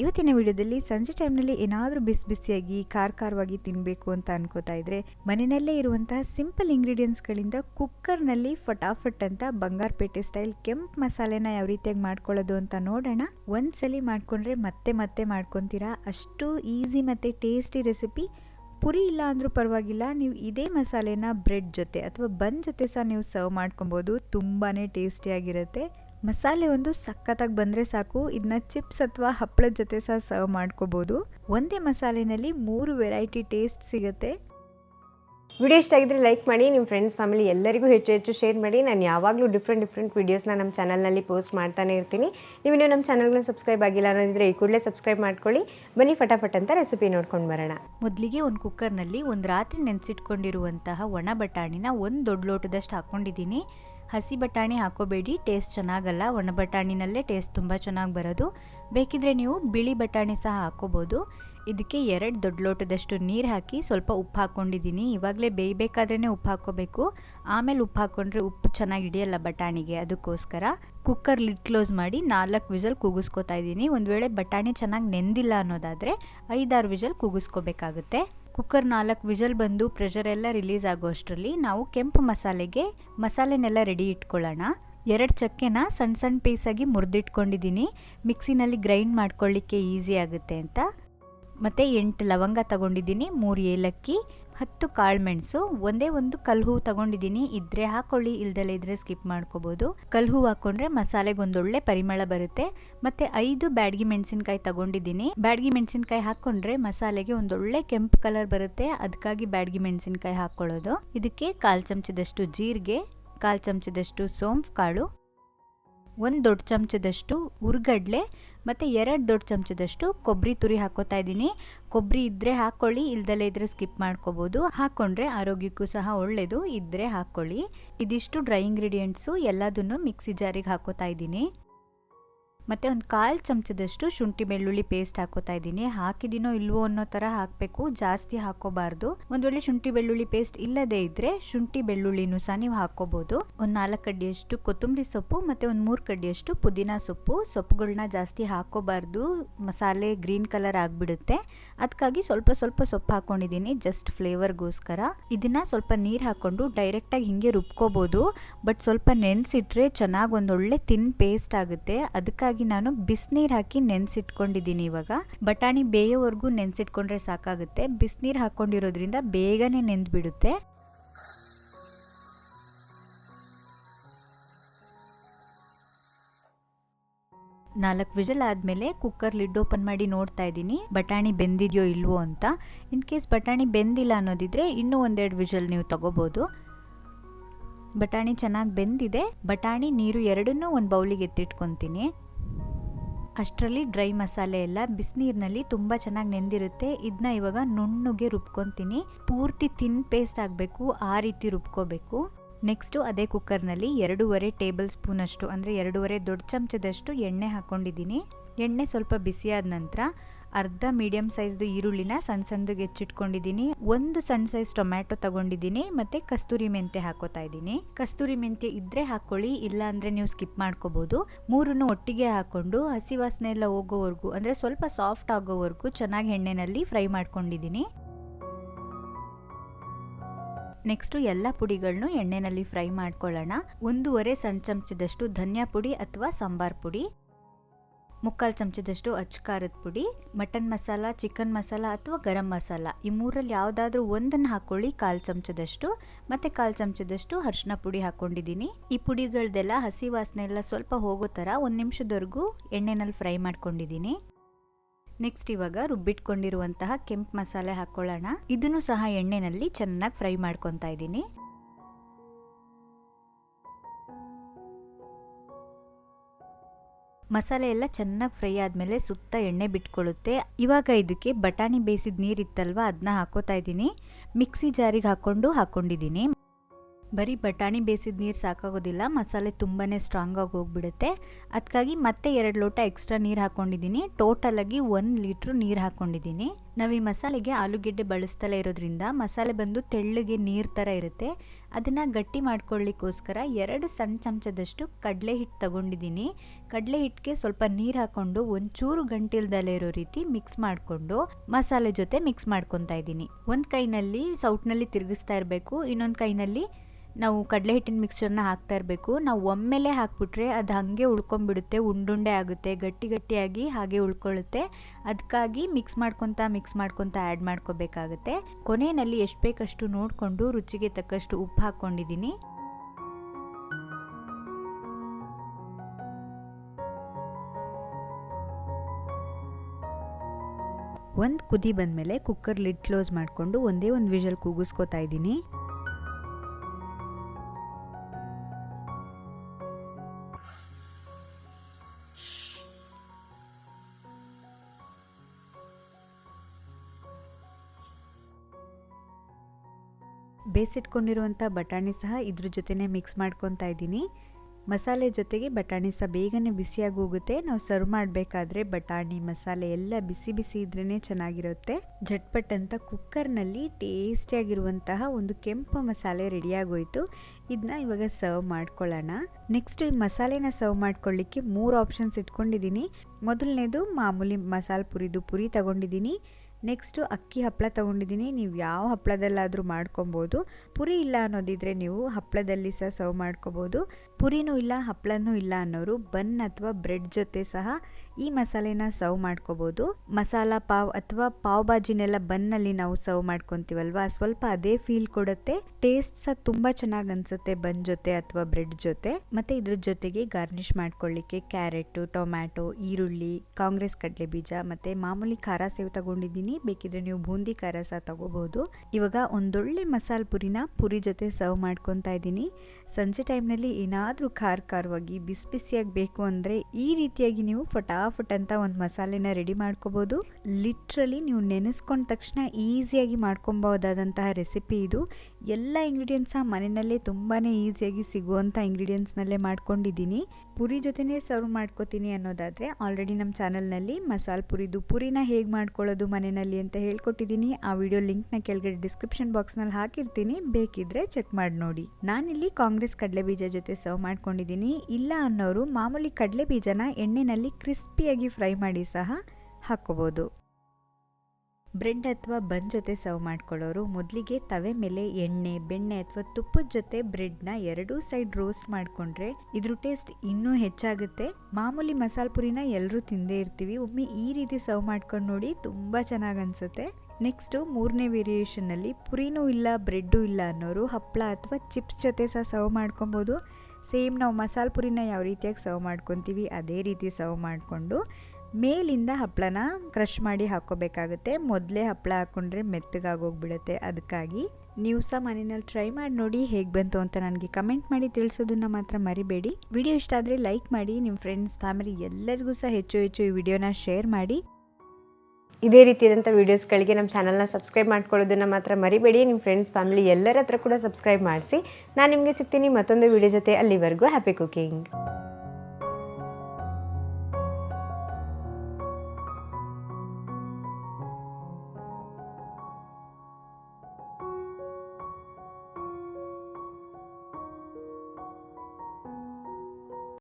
ಇವತ್ತಿನ ವಿಡಿಯೋದಲ್ಲಿ ಸಂಜೆ ಟೈಮ್ನಲ್ಲಿ ಏನಾದರೂ ಬಿಸಿ ಬಿಸಿಯಾಗಿ ಖಾರ ಖಾರವಾಗಿ ತಿನ್ನಬೇಕು ಅಂತ ಅನ್ಕೋತಾ ಇದ್ರೆ ಮನೆಯಲ್ಲೇ ಇರುವಂತಹ ಸಿಂಪಲ್ ಇಂಗ್ರೀಡಿಯೆಂಟ್ಸ್ಗಳಿಂದ ಕುಕ್ಕರ್ನಲ್ಲಿ ಫಟಾಫಟ್ ಅಂತ ಬಂಗಾರಪೇಟೆ ಸ್ಟೈಲ್ ಕೆಂಪು ಮಸಾಲೆನ ಯಾವ ರೀತಿಯಾಗಿ ಮಾಡ್ಕೊಳ್ಳೋದು ಅಂತ ನೋಡೋಣ. ಒಂದ್ಸಲಿ ಮಾಡ್ಕೊಂಡ್ರೆ ಮತ್ತೆ ಮತ್ತೆ ಮಾಡ್ಕೊತೀರಾ. ಅಷ್ಟು ಈಸಿ ಮತ್ತು ಟೇಸ್ಟಿ ರೆಸಿಪಿ. ಪುರಿ ಇಲ್ಲ ಅಂದರೂ ಪರವಾಗಿಲ್ಲ, ನೀವು ಇದೇ ಮಸಾಲೆನ ಬ್ರೆಡ್ ಜೊತೆ ಅಥವಾ ಬನ್ ಜೊತೆ ಸಹ ನೀವು ಸರ್ವ್ ಮಾಡ್ಕೊಬೋದು. ತುಂಬಾ ಟೇಸ್ಟಿಯಾಗಿರುತ್ತೆ. ಮಸಾಲೆ ಒಂದು ಸಖತ್ತಾಗಿ ಬಂದರೆ ಸಾಕು. ಇದನ್ನ ಚಿಪ್ಸ್ ಅಥವಾ ಹಪ್ಪಳದ ಜೊತೆ ಸಹ ಸರ್ವ್ ಮಾಡ್ಕೋಬೋದು. ಒಂದೇ ಮಸಾಲೆನಲ್ಲಿ ಮೂರು ವೆರೈಟಿ ಟೇಸ್ಟ್ ಸಿಗುತ್ತೆ. ವಿಡಿಯೋ ಇಷ್ಟ ಆಗಿದ್ರೆ ಲೈಕ್ ಮಾಡಿ ನಿಮ್ಮ ಫ್ರೆಂಡ್ಸ್ ಫ್ಯಾಮಿಲಿ ಎಲ್ಲರಿಗೂ ಹೆಚ್ಚು ಹೆಚ್ಚು ಶೇರ್ ಮಾಡಿ. ನಾನು ಯಾವಾಗಲೂ ಡಿಫ್ರೆಂಟ್ ಡಿಫ್ರೆಂಟ್ ವೀಡಿಯೋಸ್ನ ನಮ್ಮ ಚಾನಲ್ನಲ್ಲಿ ಪೋಸ್ಟ್ ಮಾಡ್ತಾನೆ ಇರ್ತೀನಿ. ನೀವು ಇನ್ನೂ ನಮ್ಮ ಚಾನಲ್ನ ಸಬ್ಸ್ಕ್ರೈಬ್ ಆಗಿಲ್ಲ ಅನ್ನೋದಿದ್ರೆ ಈ ಕೂಡಲೇ ಸಬ್ಸ್ಕ್ರೈಬ್ ಮಾಡ್ಕೊಳ್ಳಿ. ಬನ್ನಿ ಫಟಾಫಟ್ ಅಂತ ರೆಸಿಪಿ ನೋಡ್ಕೊಂಡು ಬರೋಣ. ಮೊದಲಿಗೆ ಒಂದು ಕುಕ್ಕರ್ನಲ್ಲಿ ಒಂದು ರಾತ್ರಿ ನೆನೆಸಿಟ್ಕೊಂಡಿರುವಂತಹ ಒಣ ಬಟಾಣಿನ ಒಂದು ದೊಡ್ಡ ಲೋಟದಷ್ಟು ಹಾಕ್ಕೊಂಡಿದ್ದೀನಿ ಹಸಿ ಬಟಾಣಿ ಹಾಕೋಬೇಡಿ ಟೇಸ್ಟ್ ಚೆನ್ನಾಗಲ್ಲ. ಒಣ ಬಟಾಣಿನಲ್ಲೇ ಟೇಸ್ಟ್ ತುಂಬ ಚೆನ್ನಾಗಿ ಬರೋದು. ಬೇಕಿದ್ರೆ ನೀವು ಬಿಳಿ ಬಟಾಣಿ ಸಹ ಹಾಕೋಬೋದು. ಇದಕ್ಕೆ ಎರಡು ದೊಡ್ಡ ಲೋಟದಷ್ಟು ನೀರು ಹಾಕಿ ಸ್ವಲ್ಪ ಉಪ್ಪು ಹಾಕ್ಕೊಂಡಿದ್ದೀನಿ ಇವಾಗಲೇ ಬೇಯಬೇಕಾದ್ರೇ ಉಪ್ಪು ಹಾಕ್ಕೋಬೇಕು ಆಮೇಲೆ ಉಪ್ಪು ಹಾಕ್ಕೊಂಡ್ರೆ ಉಪ್ಪು ಚೆನ್ನಾಗಿ ಹಿಡಿಯಲ್ಲ ಬಟಾಣಿಗೆ, ಅದಕ್ಕೋಸ್ಕರ. ಕುಕ್ಕರ್ ಲಿಡ್ ಕ್ಲೋಸ್ ಮಾಡಿ ನಾಲ್ಕು ವಿಸಲ್ ಕೂಗಿಸ್ಕೊತಾ ಇದ್ದೀನಿ. ಒಂದು ವೇಳೆ ಬಟಾಣಿ ಚೆನ್ನಾಗಿ ನೆಂದಿಲ್ಲ ಅನ್ನೋದಾದರೆ ಐದಾರು ವಿಸಲ್ ಕೂಗಿಸ್ಕೋಬೇಕಾಗುತ್ತೆ ಕುಕ್ಕರ್ ನಾಲ್ಕು ವಿಜಲ್ ಬಂದು ಪ್ರೆಷರ್ ಎಲ್ಲ ರಿಲೀಸ್ ಆಗೋ ಅಷ್ಟರಲ್ಲಿ ನಾವು ಕೆಂಪು ಮಸಾಲೆಗೆ ಮಸಾಲೆನೆಲ್ಲ ರೆಡಿ ಇಟ್ಕೊಳ್ಳೋಣ. ಎರಡು ಚಕ್ಕೆನ ಸಣ್ಣ ಸಣ್ಣ ಪೀಸಾಗಿ ಮುರಿದಿಟ್ಕೊಂಡಿದ್ದೀನಿ. ಮಿಕ್ಸಿನಲ್ಲಿ ಗ್ರೈಂಡ್ ಮಾಡ್ಕೊಳ್ಳಿಕ್ಕೆ ಈಸಿ ಆಗುತ್ತೆ ಅಂತ. ಮತ್ತು ಎಂಟು ಲವಂಗ ತಗೊಂಡಿದ್ದೀನಿ. ಮೂರು ಏಲಕ್ಕಿ ಹತ್ತು ಕಾಳುಮೆಣಸು ಒಂದೇ ಒಂದು ಕಲ್ಹೂ ತಗೊಂಡಿದ್ದೀನಿ ಇದ್ರೆ ಹಾಕೊಳ್ಳಿ, ಇಲ್ದಲೇ ಇದ್ರೆ ಸ್ಕಿಪ್ ಮಾಡ್ಕೋಬೋದು. ಕಲ್ಹೂ ಹಾಕೊಂಡ್ರೆ ಮಸಾಲೆಗೆ ಒಂದೊಳ್ಳೆ ಪರಿಮಳ ಬರುತ್ತೆ. ಮತ್ತೆ ಐದು ಬ್ಯಾಡ್ಗಿ ಮೆಣಸಿನಕಾಯಿ ತಗೊಂಡಿದ್ದೀನಿ ಬ್ಯಾಡ್ಗಿ ಮೆಣಸಿನಕಾಯಿ ಹಾಕೊಂಡ್ರೆ ಮಸಾಲೆಗೆ ಒಂದೊಳ್ಳೆ ಕೆಂಪು ಕಲರ್ ಬರುತ್ತೆ. ಅದಕ್ಕಾಗಿ ಬ್ಯಾಡ್ಗಿ ಮೆಣಸಿನಕಾಯಿ ಹಾಕೊಳ್ಳೋದು. ಇದಕ್ಕೆ ಕಾಲು ಚಮಚದಷ್ಟು ಜೀರಿಗೆ, ಕಾಲು ಚಮಚದಷ್ಟು ಸೋಂಫ್ ಕಾಳು. ಒಂದು ದೊಡ್ಡ ಚಮಚದಷ್ಟು ಉರ್ಗಡ್ಲೆ ಮತ್ತು ಎರಡು ದೊಡ್ಡ ಚಮಚದಷ್ಟು ಕೊಬ್ಬರಿ ತುರಿ ಹಾಕೋತಾ ಇದ್ದೀನಿ. ಕೊಬ್ಬರಿ ಇದ್ದರೆ ಹಾಕ್ಕೊಳ್ಳಿ ಇಲ್ದಲೇ ಇದ್ದರೆ ಸ್ಕಿಪ್ ಮಾಡ್ಕೋಬೋದು. ಹಾಕ್ಕೊಂಡ್ರೆ ಆರೋಗ್ಯಕ್ಕೂ ಸಹ ಒಳ್ಳೆಯದು ಇದ್ದರೆ ಹಾಕ್ಕೊಳ್ಳಿ ಇದಿಷ್ಟು ಡ್ರೈ ಇಂಗ್ರೀಡಿಯೆಂಟ್ಸು ಎಲ್ಲದನ್ನು ಮಿಕ್ಸಿ ಜಾರಿಗೆ ಹಾಕೋತಾ ಇದ್ದೀನಿ. ಮತ್ತು ಒಂದು ಕಾಲು ಚಮಚದಷ್ಟು ಶುಂಠಿ ಬೆಳ್ಳುಳ್ಳಿ ಪೇಸ್ಟ್ ಹಾಕೋತಾ ಇದ್ದೀನಿ. ಹಾಕಿದಿನೋ ಇಲ್ವೋ ಅನ್ನೋ ಥರ ಹಾಕಬೇಕು. ಜಾಸ್ತಿ ಹಾಕೋಬಾರ್ದು. ಒಂದು ಶುಂಠಿ ಬೆಳ್ಳುಳ್ಳಿ ಪೇಸ್ಟ್ ಇಲ್ಲದೇ ಇದ್ದರೆ ಶುಂಠಿ ಬೆಳ್ಳುಳ್ಳಿನೂ ಸಹ ನೀವು ಹಾಕೋಬೋದು. ಒಂದು ನಾಲ್ಕು ಕಡ್ಡಿಯಷ್ಟು ಕೊತ್ತಂಬರಿ ಸೊಪ್ಪು ಮತ್ತು ಒಂದು ಮೂರು ಕಡ್ಡಿಯಷ್ಟು ಪುದೀನ ಸೊಪ್ಪು. ಸೊಪ್ಪುಗಳನ್ನ ಜಾಸ್ತಿ ಹಾಕೋಬಾರ್ದು. ಮಸಾಲೆ ಗ್ರೀನ್ ಕಲರ್ ಆಗಿಬಿಡುತ್ತೆ. ಅದಕ್ಕಾಗಿ ಸ್ವಲ್ಪ ಸ್ವಲ್ಪ ಸೊಪ್ಪು ಹಾಕೊಂಡಿದ್ದೀನಿ. ಜಸ್ಟ್ ಫ್ಲೇವರ್ಗೋಸ್ಕರ. ಇದನ್ನ ಸ್ವಲ್ಪ ನೀರು ಹಾಕ್ಕೊಂಡು ಡೈರೆಕ್ಟಾಗಿ ಹಿಂಗೆ ರುಬ್ಕೋಬೋದು. ಬಟ್ ಸ್ವಲ್ಪ ನೆನೆಸಿಟ್ರೆ ಚೆನ್ನಾಗಿ ಒಂದೊಳ್ಳೆ ತಿನ್ ಪೇಸ್ಟ್ ಆಗುತ್ತೆ. ಅದಕ್ಕಾಗಿ ನಾನು ಬಿಸಿನೀರು ಹಾಕಿ ನೆನೆಸಿಟ್ಕೊಂಡಿದ್ದೀನಿ ಇವಾಗ. ಬಟಾಣಿ ಬೇಯೋವರೆಗೂ ನೆನೆಸಿಟ್ಕೊಂಡ್ರೆ ಸಾಕಾಗುತ್ತೆ. ಬಿಸಿನೀರು ಹಾಕ್ಕೊಂಡಿರೋದ್ರಿಂದ ಬೇಗನೆ ನೆಂದ್ಬಿಡುತ್ತೆ ನಾಲ್ಕು ವಿಜಲ್ ಆದಮೇಲೆ ಕುಕ್ಕರ್ ಲಿಡ್ ಓಪನ್ ಮಾಡಿ ನೋಡ್ತಾ ಇದ್ದೀನಿ. ಬಟಾಣಿ ಬೆಂದಿದೆಯೋ ಇಲ್ವೋ ಅಂತ. ಇನ್ ಕೇಸ್ ಬಟಾಣಿ ಬೆಂದಿಲ್ಲ ಅನ್ನೋದಿದ್ರೆ ಇನ್ನೂ ಒಂದೆರಡು ವಿಜಲ್ ನೀವು ತಗೋಬೋದು. ಬಟಾಣಿ ಚೆನ್ನಾಗಿ ಬೆಂದಿದೆ. ಬಟಾಣಿ ನೀರು ಎರಡನ್ನೂ ಒಂದು ಬೌಲಿಗೆ ಎತ್ತಿಟ್ಕೊತೀನಿ. ಅಷ್ಟರಲ್ಲಿ ಡ್ರೈ ಮಸಾಲೆ ಎಲ್ಲ ಬಿಸಿನೀರಿನಲ್ಲಿ ತುಂಬ ಚೆನ್ನಾಗಿ ನೆಂದಿರುತ್ತೆ. ಇದನ್ನ ಇವಾಗ ನುಣ್ಣುಗೆ ರುಬ್ಕೊತೀನಿ. ಪೂರ್ತಿ ತಿನ್ ಪೇಸ್ಟ್ ಆಗಬೇಕು, ಆ ರೀತಿ ರುಬ್ಕೋಬೇಕು. ನೆಕ್ಸ್ಟು ಅದೇ ಕುಕ್ಕರ್ನಲ್ಲಿ ಎರಡೂವರೆ ಟೇಬಲ್ ಸ್ಪೂನಷ್ಟು ಅಂದರೆ ಎರಡೂವರೆ ದೊಡ್ಡ ಚಮಚದಷ್ಟು ಎಣ್ಣೆ ಹಾಕ್ಕೊಂಡಿದ್ದೀನಿ ಎಣ್ಣೆ ಸ್ವಲ್ಪ ಬಿಸಿಯಾದ ನಂತರ ಅರ್ಧ ಮೀಡಿಯಮ್ ಸೈಜ್ದು ಈರುಳ್ಳಿನ ಸಣ್ಣ ಸಣ್ಣದಾಗಿ ಹೆಚ್ಚಿಟ್ಕೊಂಡಿದ್ದೀನಿ. ಒಂದು ಸಣ್ಣ ಸೈಜ್ ಟೊಮ್ಯಾಟೊ ತಗೊಂಡಿದ್ದೀನಿ. ಮತ್ತೆ ಕಸ್ತೂರಿ ಮೆಂತೆ ಹಾಕೋತಾ ಇದ್ದೀನಿ. ಕಸ್ತೂರಿ ಮೆಂತೆ ಇದ್ರೆ ಹಾಕೊಳ್ಳಿ ಇಲ್ಲ ಅಂದ್ರೆ ನೀವು ಸ್ಕಿಪ್ ಮಾಡ್ಕೋಬಹುದು ಮೂರನ್ನು ಒಟ್ಟಿಗೆ ಹಾಕೊಂಡು ಹಸಿ ವಾಸನೆ ಎಲ್ಲ ಹೋಗೋವರೆಗೂ, ಅಂದ್ರೆ ಸ್ವಲ್ಪ ಸಾಫ್ಟ್ ಆಗೋವರೆಗೂ ಚೆನ್ನಾಗಿ ಎಣ್ಣೆನಲ್ಲಿ ಫ್ರೈ ಮಾಡ್ಕೊಂಡಿದ್ದೀನಿ. ನೆಕ್ಸ್ಟು ಎಲ್ಲ ಪುಡಿಗಳನ್ನು ಎಣ್ಣೆನಲ್ಲಿ ಫ್ರೈ ಮಾಡ್ಕೊಳ್ಳೋಣ. ಒಂದೂವರೆ ಸಣ್ಣ ಚಮಚದಷ್ಟು ಧನಿಯಾ ಪುಡಿ ಅಥವಾ ಸಾಂಬಾರ್ ಪುಡಿ. ಮುಕ್ಕಾಲು ಚಮಚದಷ್ಟು ಅಚ್ಚಕಾರದ ಪುಡಿ, ಮಟನ್ ಮಸಾಲ, ಚಿಕನ್ ಮಸಾಲ ಅಥವಾ ಗರಂ ಮಸಾಲ. ಈ ಮೂರಲ್ಲಿ ಯಾವುದಾದ್ರೂ ಒಂದನ್ನು ಹಾಕೊಳ್ಳಿ, ಕಾಲು ಚಮಚದಷ್ಟು. ಮತ್ತು ಕಾಲು ಚಮಚದಷ್ಟು ಅರಿಶಿನ ಪುಡಿ ಹಾಕ್ಕೊಂಡಿದ್ದೀನಿ ಈ ಪುಡಿಗಳದೆಲ್ಲ ಹಸಿ ವಾಸನೆ ಎಲ್ಲ ಸ್ವಲ್ಪ ಹೋಗೋ ಥರ ಒಂದು ನಿಮಿಷದವರೆಗೂ ಎಣ್ಣೆನಲ್ಲಿ ಫ್ರೈ ಮಾಡ್ಕೊಂಡಿದ್ದೀನಿ. ನೆಕ್ಸ್ಟ್ ಇವಾಗ ರುಬ್ಬಿಟ್ಕೊಂಡಿರುವಂತಹ ಕೆಂಪು ಮಸಾಲೆ ಹಾಕ್ಕೊಳ್ಳೋಣ ಇದನ್ನು ಸಹ ಎಣ್ಣೆನಲ್ಲಿ ಚೆನ್ನಾಗಿ ಫ್ರೈ ಮಾಡ್ಕೊತಾ ಇದ್ದೀನಿ. ಮಸಾಲೆ ಎಲ್ಲ ಚೆನ್ನಾಗಿ ಫ್ರೈ ಆದಮೇಲೆ ಸುತ್ತ ಎಣ್ಣೆ ಬಿಟ್ಕೊಳ್ಳುತ್ತೆ. ಇವಾಗ ಇದಕ್ಕೆ ಬಟಾಣಿ ಬೇಯಿಸಿದ ನೀರಿತ್ತಲ್ವ ಅದನ್ನ ಹಾಕೋತಾ ಇದ್ದೀನಿ. ಮಿಕ್ಸಿ ಜಾರಿಗೆ ಹಾಕ್ಕೊಂಡು ಹಾಕ್ಕೊಂಡಿದ್ದೀನಿ ಬರೀ ಬಟಾಣಿ ಬೇಯಿಸಿದ ನೀರು ಸಾಕಾಗೋದಿಲ್ಲ, ಮಸಾಲೆ ತುಂಬಾ ಸ್ಟ್ರಾಂಗಾಗಿ ಹೋಗ್ಬಿಡುತ್ತೆ. ಅದಕ್ಕಾಗಿ ಮತ್ತೆ ಎರಡು ಲೋಟ ಎಕ್ಸ್ಟ್ರಾ ನೀರು ಹಾಕ್ಕೊಂಡಿದ್ದೀನಿ ಟೋಟಲಾಗಿ ಒಂದು ಲೀಟ್ರ್ ನೀರು ಹಾಕ್ಕೊಂಡಿದ್ದೀನಿ ನಾವು ಈ ಮಸಾಲೆಗೆ ಆಲೂಗೆಡ್ಡೆ ಬಳಸ್ತಲೇ ಇರೋದ್ರಿಂದ ಮಸಾಲೆ ಬಂದು ತೆಳ್ಳಗೆ ನೀರು ಥರ ಇರುತ್ತೆ. ಅದನ್ನು ಗಟ್ಟಿ ಮಾಡ್ಕೊಳ್ಳಿಕ್ಕೋಸ್ಕರ ಎರಡು ಸಣ್ಣ ಚಮಚದಷ್ಟು ಕಡಲೆ ಹಿಟ್ಟು ತಗೊಂಡಿದ್ದೀನಿ. ಕಡಲೆ ಹಿಟ್ಟಿಗೆ ಸ್ವಲ್ಪ ನೀರು ಹಾಕ್ಕೊಂಡು ಒಂಚೂರು ಗಂಟಿಲ್ದಲ್ಲೇ ಇರೋ ರೀತಿ ಮಿಕ್ಸ್ ಮಾಡಿಕೊಂಡು ಮಸಾಲೆ ಜೊತೆ ಮಿಕ್ಸ್ ಮಾಡ್ಕೊತಾ ಇದ್ದೀನಿ. ಒಂದು ಕೈನಲ್ಲಿ ಸೌಟ್ನಲ್ಲಿ ತಿರುಗಿಸ್ತಾ ಇರಬೇಕು, ಇನ್ನೊಂದು ಕೈನಲ್ಲಿ ನಾವು ಕಡಲೆ ಹಿಟ್ಟಿನ ಮಿಕ್ಸ್ಚರ್ನ ಹಾಕ್ತಾ ಇರಬೇಕು. ನಾವು ಒಮ್ಮೆಲೆ ಹಾಕ್ಬಿಟ್ರೆ ಅದು ಹಾಗೆ ಉಳ್ಕೊಂಬಿಡುತ್ತೆ ಉಂಡುಂಡೆ ಆಗುತ್ತೆ, ಗಟ್ಟಿ ಗಟ್ಟಿಯಾಗಿ ಹಾಗೆ ಉಳ್ಕೊಳ್ಳುತ್ತೆ. ಅದಕ್ಕಾಗಿ ಮಿಕ್ಸ್ ಮಾಡ್ಕೊತಾ ಮಿಕ್ಸ್ ಮಾಡ್ಕೊತಾ ಆ್ಯಡ್ ಮಾಡ್ಕೋಬೇಕಾಗುತ್ತೆ. ಕೊನೆಯಲ್ಲಿ ಎಷ್ಟು ಬೇಕಷ್ಟು ನೋಡಿಕೊಂಡು ರುಚಿಗೆ ತಕ್ಕಷ್ಟು ಉಪ್ಪು ಹಾಕ್ಕೊಂಡಿದ್ದೀನಿ. ಒಂದು ಕುದಿ ಬಂದಮೇಲೆ ಕುಕ್ಕರ್ ಲಿಡ್ ಕ್ಲೋಸ್ ಮಾಡಿಕೊಂಡು ಒಂದೇ ಒಂದು ವಿಷಲ್ ಕೂಗಿಸ್ಕೊತಾ ಇದ್ದೀನಿ. ಬೇಯಿಸಿಟ್ಕೊಂಡಿರುವಂಥ ಬಟಾಣಿ ಸಹ ಇದ್ರ ಜೊತೆನೇ ಮಿಕ್ಸ್ ಮಾಡ್ಕೊತಾ ಇದ್ದೀನಿ. ಮಸಾಲೆ ಜೊತೆಗೆ ಬಟಾಣಿ ಸಹ ಬೇಗನೆ ಬಿಸಿಯಾಗಿ ಹೋಗುತ್ತೆ. ನಾವು ಸರ್ವ್ ಮಾಡಬೇಕಾದ್ರೆ ಬಟಾಣಿ, ಮಸಾಲೆ ಎಲ್ಲ ಬಿಸಿ ಬಿಸಿ ಇದ್ರೇ ಚೆನ್ನಾಗಿರುತ್ತೆ. ಝಟ್ಪಟ್ ಅಂತ ಕುಕ್ಕರ್ನಲ್ಲಿ ಟೇಸ್ಟಿಯಾಗಿರುವಂತಹ ಒಂದು ಕೆಂಪು ಮಸಾಲೆ ರೆಡಿಯಾಗೋಯಿತು. ಇದನ್ನ ಇವಾಗ ಸರ್ವ್ ಮಾಡ್ಕೊಳ್ಳೋಣ. ನೆಕ್ಸ್ಟ್ ಈ ಮಸಾಲೆನ ಸರ್ವ್ ಮಾಡ್ಕೊಳ್ಳಿಕ್ಕೆ ಮೂರು ಆಪ್ಷನ್ಸ್ ಇಟ್ಕೊಂಡಿದ್ದೀನಿ. ಮೊದಲನೇದು ಮಾಮೂಲಿ ಮಸಾಲೆ ಪುರಿದು ಪುರಿ ತಗೊಂಡಿದ್ದೀನಿ. ನೆಕ್ಸ್ಟು ಅಕ್ಕಿ ಹಪ್ಪಳ ತೊಗೊಂಡಿದ್ದೀನಿ. ನೀವು ಯಾವ ಹಪ್ಪಳದಲ್ಲಾದರೂ ಮಾಡ್ಕೊಬೋದು. ಪುರಿ ಇಲ್ಲ ಅನ್ನೋದಿದ್ರೆ ನೀವು ಹಪ್ಪಳದಲ್ಲಿ ಸಹ ಸರ್ವ್ ಮಾಡ್ಕೋಬೋದು. ಪುರಿನೂ ಇಲ್ಲ ಹಪ್ಪಳನೂ ಇಲ್ಲ ಅನ್ನೋರು ಬನ್ ಅಥವಾ ಬ್ರೆಡ್ ಜೊತೆ ಸಹ ಈ ಮಸಾಲೆನ ಸರ್ವ್ ಮಾಡ್ಕೋಬೋದು. ಮಸಾಲ ಪಾವ್ ಅಥವಾ ಪಾವ್ ಬಾಜಿನೆಲ್ಲ ಬನ್ನಲ್ಲಿ ನಾವು ಸರ್ವ್ ಮಾಡ್ಕೊತೀವಲ್ವಾ? ಸ್ವಲ್ಪ ಅದೇ ಫೀಲ್ ಕೊಡುತ್ತೆ. ಟೇಸ್ಟ್ ಸಹ ತುಂಬ ಚೆನ್ನಾಗಿ ಅನ್ಸುತ್ತೆ ಬನ್ ಜೊತೆ ಅಥವಾ ಬ್ರೆಡ್ ಜೊತೆ. ಮತ್ತೆ ಇದ್ರ ಜೊತೆಗೆ ಗಾರ್ನಿಷ್ ಮಾಡ್ಕೊಳ್ಳಿಕ್ಕೆ ಕ್ಯಾರೆಟು ಟೊಮ್ಯಾಟೊ ಈರುಳ್ಳಿ, ಕಾಂಗ್ರೆಸ್ ಕಡಲೆ ಬೀಜ ಮತ್ತೆ ಮಾಮೂಲಿ ಖಾರ ಸೇವ್ ತಗೊಂಡಿದ್ದೀನಿ. ಬೇಕಿದ್ರೆ ನೀವು ಬೂಂದಿ ಖಾರ ಸಹ ತಗೋಬಹುದು ಇವಾಗ ಒಂದೊಳ್ಳೆ ಮಸಾಲ ಪುರಿನ ಪುರಿ ಜೊತೆ ಸರ್ವ್ ಮಾಡ್ಕೊತಾ ಇದ್ದೀನಿ. ಸಂಜೆ ಟೈಮ್ನಲ್ಲಿ ಏನಾದರೂ ಖಾರ ಖಾರವಾಗಿ, ಬಿಸಿ ಬಿಸಿಯಾಗಿ ಬೇಕು ಅಂದರೆ ಈ ರೀತಿಯಾಗಿ ನೀವು ಫಟಾಫಟ್ ಅಂತ ಒಂದು ಮಸಾಲೆನ ರೆಡಿ ಮಾಡ್ಕೋಬೋದು. ಲಿಟ್ರಲಿ ನೀವು ನೆನೆಸ್ಕೊಂಡ ತಕ್ಷಣ ಈಸಿಯಾಗಿ ಮಾಡ್ಕೊಬೋದಾದಂತಹ ರೆಸಿಪಿ ಇದು. ಎಲ್ಲ ಇಂಗ್ರೀಡಿಯೆಂಟ್ಸ್ ಸಹ ಮನೆಯಲ್ಲೇ ತುಂಬಾ ಈಸಿಯಾಗಿ ಸಿಗುವಂಥ ಇಂಗ್ರೀಡಿಯೆಂಟ್ಸ್ನಲ್ಲೇ ಮಾಡ್ಕೊಂಡಿದ್ದೀನಿ. ಪುರಿ ಜೊತೆನೇ ಸರ್ವ್ ಮಾಡ್ಕೋತೀನಿ ಅನ್ನೋದಾದರೆ ಆಲ್ರೆಡಿ ನಮ್ಮ ಚಾನಲ್ನಲ್ಲಿ ಮಸಾಲೆ ಪುರಿದು ಪುರಿನ ಹೇಗೆ ಮಾಡ್ಕೊಳ್ಳೋದು ಮನೆಯಲ್ಲಿ ಅಂತ ಹೇಳ್ಕೊಟ್ಟಿದ್ದೀನಿ. ಆ ವಿಡಿಯೋ ಲಿಂಕ್ನ ಕೆಳಗಡೆ ಡಿಸ್ಕ್ರಿಪ್ಷನ್ ಬಾಕ್ಸ್ನಲ್ಲಿ ಹಾಕಿರ್ತೀನಿ. ಬೇಕಿದ್ರೆ ಚೆಕ್ ಮಾಡಿ ನೋಡಿ. ನಾನಿಲ್ಲಿ ಕಾಂಗ್ರೆಸ್ ಕಡಲೆ ಬೀಜ ಜೊತೆ ಸರ್ವ್ ಮಾಡ್ಕೊಂಡಿದ್ದೀನಿ. ಇಲ್ಲ ಅನ್ನೋರು ಮಾಮೂಲಿ ಕಡಲೆ ಬೀಜನ ಎಣ್ಣೆನಲ್ಲಿ ಕ್ರಿಸ್ಪಿಯಾಗಿ ಫ್ರೈ ಮಾಡಿ ಸಹ ಹಾಕ್ಕೋಬೋದು. ಬ್ರೆಡ್ ಅಥವಾ ಬನ್ ಜೊತೆ ಸರ್ವ್ ಮಾಡ್ಕೊಳ್ಳೋರು ಮೊದಲಿಗೆ ತವೆ ಮೇಲೆ ಎಣ್ಣೆ, ಬೆಣ್ಣೆ ಅಥವಾ ತುಪ್ಪದ ಜೊತೆ ಬ್ರೆಡ್ನ ಎರಡೂ ಸೈಡ್ ರೋಸ್ಟ್ ಮಾಡಿಕೊಂಡ್ರೆ ಇದ್ರ ಟೇಸ್ಟ್ ಇನ್ನೂ ಹೆಚ್ಚಾಗುತ್ತೆ. ಮಾಮೂಲಿ ಮಸಾಲೆ ಪುರಿನ ಎಲ್ಲರೂ ತಿಂದೇ ಇರ್ತೀವಿ. ಒಮ್ಮೆ ಈ ರೀತಿ ಸರ್ವ್ ಮಾಡ್ಕೊಂಡು ನೋಡಿ ತುಂಬ ಚೆನ್ನಾಗಿ ಅನಿಸುತ್ತೆ. ನೆಕ್ಸ್ಟು ಮೂರನೇ ವೇರಿಯೇಷನಲ್ಲಿ ಪುರಿನೂ ಇಲ್ಲ ಬ್ರೆಡ್ಡು ಇಲ್ಲ ಅನ್ನೋರು ಹಪ್ಪಳ ಅಥವಾ ಚಿಪ್ಸ್ ಜೊತೆ ಸಹ ಸರ್ವ್ ಮಾಡ್ಕೊಬೋದು. ಸೇಮ್ ನಾವು ಮಸಾಲ ಪುರಿನ ಯಾವ ರೀತಿಯಾಗಿ ಸರ್ವ್ ಮಾಡ್ಕೊತೀವಿ, ಅದೇ ರೀತಿ ಸರ್ವ್ ಮಾಡಿಕೊಂಡು ಮೇಲಿಂದ ಹಪ್ಪಳನ ಕ್ರಷ್ ಮಾಡಿ ಹಾಕೋಬೇಕಾಗುತ್ತೆ ಮೊದಲೇ ಹಪ್ಪಳ ಹಾಕ್ಕೊಂಡ್ರೆ ಮೆತ್ತಗಾಗೋಗ್ಬಿಡುತ್ತೆ. ಅದಕ್ಕಾಗಿ ನೀವು ಸಹ ಮನೆಯಲ್ಲಿ ಟ್ರೈ ಮಾಡಿ ನೋಡಿ ಹೇಗೆ ಬಂತು ಅಂತ ನನಗೆ ಕಮೆಂಟ್ ಮಾಡಿ ತಿಳಿಸೋದನ್ನ ಮಾತ್ರ ಮರಿಬೇಡಿ. ವಿಡಿಯೋ ಇಷ್ಟ ಆದರೆ ಲೈಕ್ ಮಾಡಿ, ನಿಮ್ಮ ಫ್ರೆಂಡ್ಸ್ ಫ್ಯಾಮಿಲಿ ಎಲ್ಲರಿಗೂ ಸಹ ಹೆಚ್ಚು ಹೆಚ್ಚು ಈ ವಿಡಿಯೋನ ಶೇರ್ ಮಾಡಿ. ಇದೇ ರೀತಿಯಾದಂಥ ವೀಡಿಯೋಸ್ಗಳಿಗೆ ನಮ್ಮ ಚಾನಲ್ನ ಸಬ್ಸ್ಕ್ರೈಬ್ ಮಾಡ್ಕೊಳ್ಳೋದನ್ನು ಮಾತ್ರ ಮರಿಬೇಡಿ. ನಿಮ್ಮ ಫ್ರೆಂಡ್ಸ್ ಫ್ಯಾಮಿಲಿ ಎಲ್ಲರ ಹತ್ರ ಕೂಡ ಸಬ್ಸ್ಕ್ರೈಬ್ ಮಾಡಿಸಿ. ನಾನು ನಿಮಗೆ ಸಿಗ್ತೀನಿ ಮತ್ತೊಂದು ವೀಡಿಯೋ ಜೊತೆ ಅಲ್ಲಿವರೆಗೂ. Happy cooking